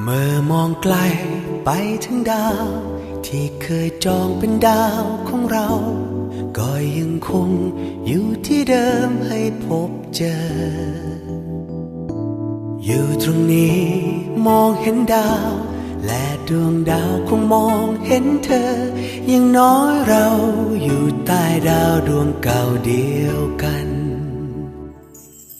เมื่อมองไกลไปถึงดาว ที่เคยจองเป็นดาวของเรา ก็ยังคงอยู่ที่เดิมให้พบเจอ อยู่ตรงนี้มองเห็นดาว และดวงดาวคงมองเห็นเธอ ยังน้อยเราอยู่ใต้ดาวดวงเก่าเดียวกัน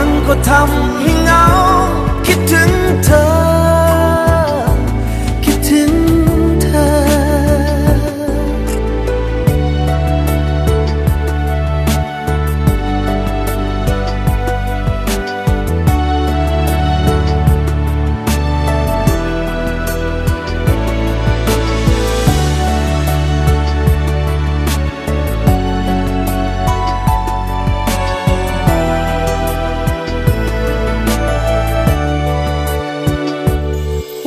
้ง ก็ทำให้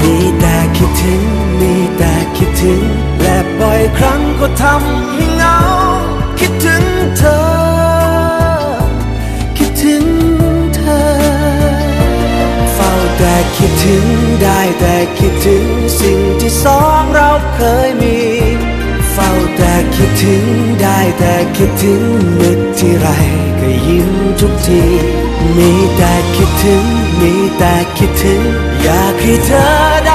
มีแต่คิดถึง มีแต่คิดถึง และบ่อยครั้งก็ทำให้เหงา คิดถึงเธอ คิดถึงเธอ เฝ้าแต่คิดถึง ได้แต่คิดถึง สิ่งที่สองเราเคยมีเฝ้าแต่คิดถึง ได้แต่คิดถึงนึกที่ไรก็ยิ้มทุกที มีแต่คิดถึง มีแต่คิดถึง อยากให้เธอ